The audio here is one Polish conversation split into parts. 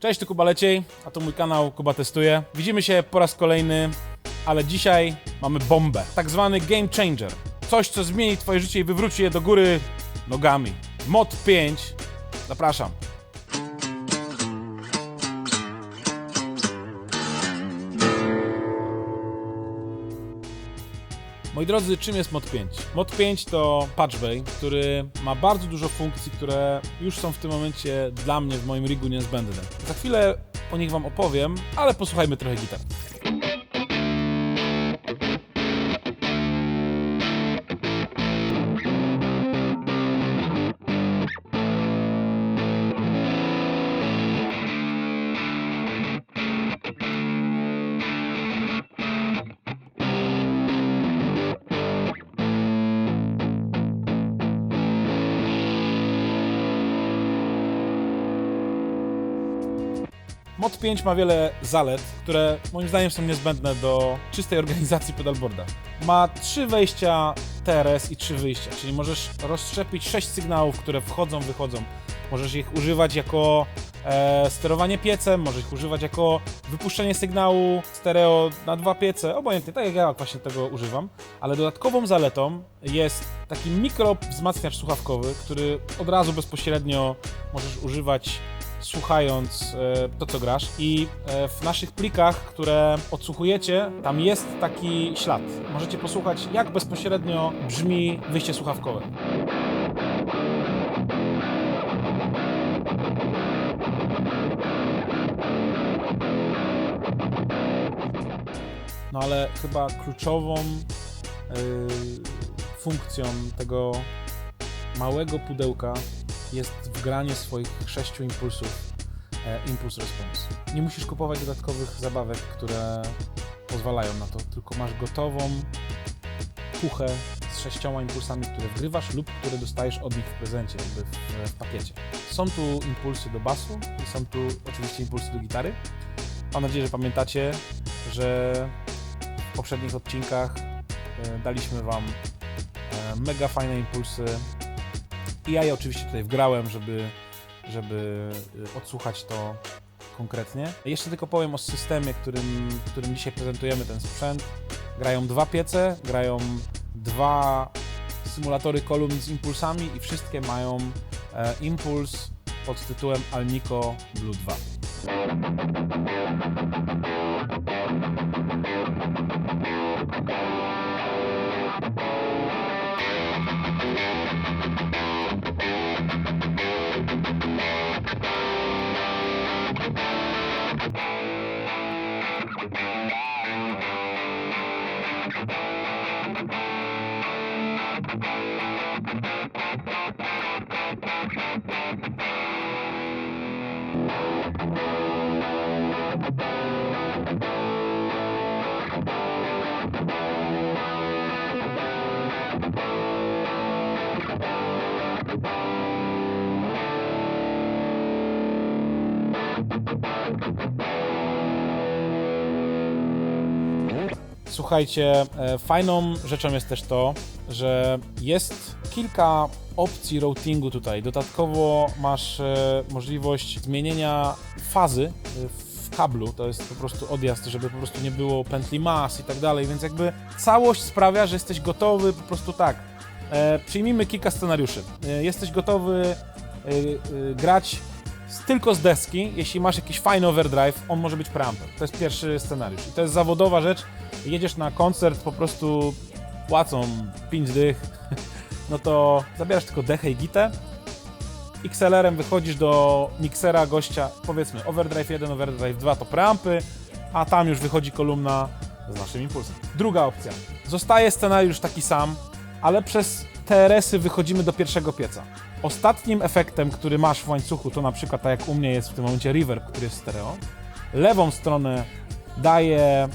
Cześć, tu Kuba Leciej, a to mój kanał Kuba Testuje. Widzimy się po raz kolejny, ale dzisiaj mamy bombę. Tak zwany game changer. Coś, co zmieni twoje życie i wywróci je do góry nogami. Mod 5. Zapraszam. Moi drodzy, czym jest Mod 5? Mod 5 to Patchbay, który ma bardzo dużo funkcji, które już są w tym momencie dla mnie w moim rigu niezbędne. Za chwilę o nich Wam opowiem, ale posłuchajmy trochę gitar. Mod 5 ma wiele zalet, które moim zdaniem są niezbędne do czystej organizacji pedalboarda. Ma trzy wejścia TRS i trzy wyjścia, czyli możesz rozszczepić sześć sygnałów, które wchodzą, wychodzą. Możesz ich używać jako e, sterowanie piecem, możesz ich używać jako wypuszczenie sygnału stereo na dwa piece, obojętnie, tak jak ja właśnie tego używam. Ale dodatkową zaletą jest taki mikro wzmacniacz słuchawkowy, który od razu bezpośrednio możesz używać słuchając e, to, co grasz. I e, w naszych plikach, które odsłuchujecie, tam jest taki ślad. Możecie posłuchać, jak bezpośrednio brzmi wyjście słuchawkowe. No ale chyba kluczową y, funkcją tego małego pudełka jest wgranie swoich sześciu impulsów e, Impulse Response. Nie musisz kupować dodatkowych zabawek, które pozwalają na to, tylko masz gotową puchę z sześcioma impulsami, które wgrywasz lub które dostajesz od nich w prezencie, jakby w, w pakiecie. Są tu impulsy do basu i są tu oczywiście impulsy do gitary. Mam nadzieję, że pamiętacie, że w poprzednich odcinkach e, daliśmy Wam e, mega fajne impulsy i ja je oczywiście tutaj wgrałem, żeby, żeby y, odsłuchać to konkretnie. Jeszcze tylko powiem o systemie, którym, którym dzisiaj prezentujemy ten sprzęt. Grają dwa piece, grają dwa symulatory kolumn z impulsami i wszystkie mają e, impuls pod tytułem Alnico Blue 2. Słuchajcie, e, fajną rzeczą jest też to, że jest kilka opcji routingu tutaj. Dodatkowo masz e, możliwość zmienienia fazy e, w kablu, to jest po prostu odjazd, żeby po prostu nie było pętli mas i tak dalej, więc jakby całość sprawia, że jesteś gotowy po prostu tak. Przyjmijmy kilka scenariuszy. Jesteś gotowy grać tylko z deski, jeśli masz jakiś fajny overdrive, on może być preampem. To jest pierwszy scenariusz. I to jest zawodowa rzecz. Jedziesz na koncert, po prostu płacą 5 dych, no to zabierasz tylko dechę i gitę. XLR-em wychodzisz do miksera gościa, powiedzmy overdrive 1, overdrive 2 to preampy, a tam już wychodzi kolumna z naszym impulsem. Druga opcja. Zostaje scenariusz taki sam, ale przez TRS-y wychodzimy do pierwszego pieca. Ostatnim efektem, który masz w łańcuchu, to na przykład tak jak u mnie jest w tym momencie reverb, który jest stereo. Lewą stronę daje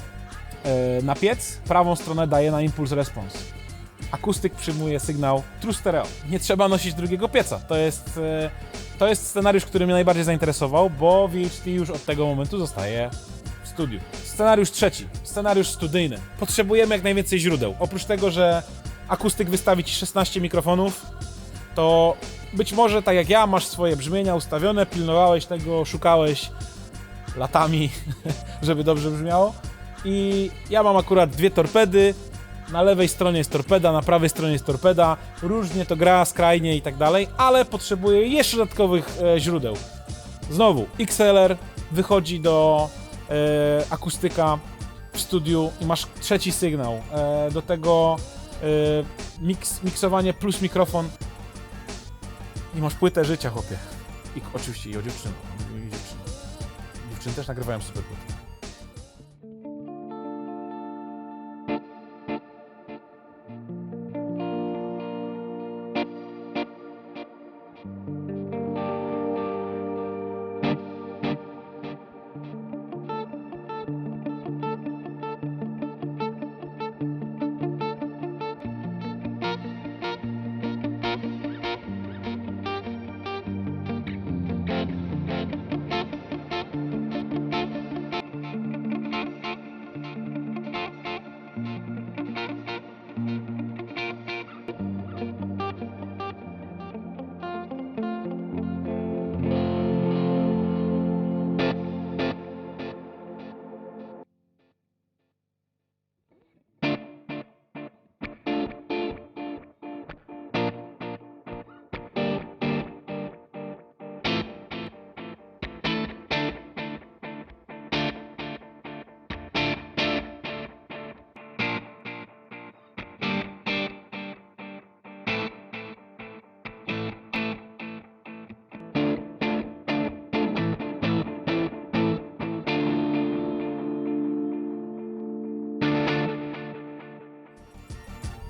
na piec, prawą stronę daje na impuls response. Akustyk przyjmuje sygnał true stereo. Nie trzeba nosić drugiego pieca. To jest, e, to jest scenariusz, który mnie najbardziej zainteresował, bo VHT już od tego momentu zostaje w studiu. Scenariusz trzeci, scenariusz studyjny. Potrzebujemy jak najwięcej źródeł. Oprócz tego, że akustyk wystawi ci 16 mikrofonów, to być może tak jak ja masz swoje brzmienia ustawione, pilnowałeś tego, szukałeś latami, żeby dobrze brzmiało. I ja mam akurat dwie torpedy. Na lewej stronie jest torpeda, na prawej stronie jest torpeda. Różnie to gra, skrajnie i tak dalej, ale potrzebuję jeszcze dodatkowych e, źródeł. Znowu, XLR wychodzi do e, akustyka w studiu i masz trzeci sygnał. E, do tego e, mix, miksowanie plus mikrofon i masz płytę życia, chłopie. I oczywiście i o dziewczyny. I dziewczyny. Dziewczyny też nagrywają super płyty.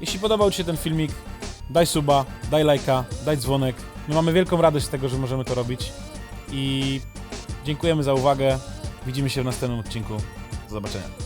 Jeśli podobał Ci się ten filmik, daj suba, daj lajka, daj dzwonek. My mamy wielką radość z tego, że możemy to robić. I dziękujemy za uwagę. Widzimy się w następnym odcinku. Do zobaczenia.